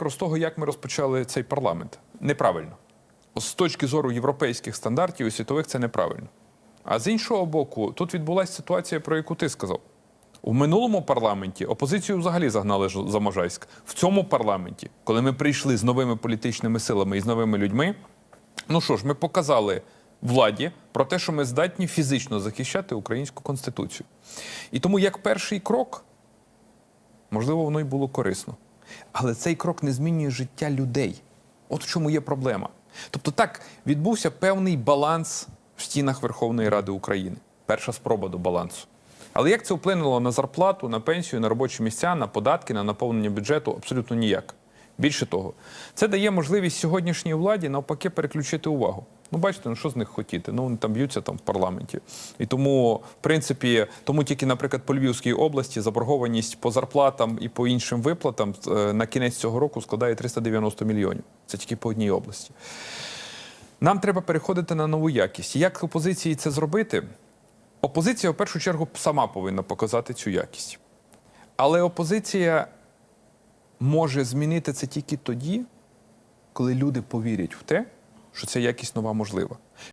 з того, як ми розпочали цей парламент. Неправильно. З точки зору європейських стандартів і світових це неправильно. А з іншого боку, тут відбулася ситуація, про яку ти сказав. У минулому парламенті опозицію взагалі загнали за Можайськ. В цьому парламенті, коли ми прийшли з новими політичними силами і з новими людьми, ну що ж, ми показали владі про те, що ми здатні фізично захищати українську конституцію. І тому як перший крок, можливо, воно й було корисно. Але цей крок не змінює життя людей. От в чому є проблема. Тобто, так відбувся певний баланс в стінах Верховної Ради України. Перша спроба до балансу. Але як це вплинуло на зарплату, на пенсію, на робочі місця, на податки, на наповнення бюджету? Абсолютно ніяк. Більше того, це дає можливість сьогоднішній владі навпаки переключити увагу. Ну, бачите, ну що з них хотіти? Ну вони там б'ються там в парламенті. І тому, в принципі, тому тільки, наприклад, по Львівській області заборгованість по зарплатам і по іншим виплатам е, на кінець цього року складає 390 мільйонів. Це тільки по одній області. Нам треба переходити на нову якість. Як опозиції це зробити? Опозиція в першу чергу сама повинна показати цю якість. Але опозиція може змінити це тільки тоді, коли люди повірять в те, що ця якість нова можлива.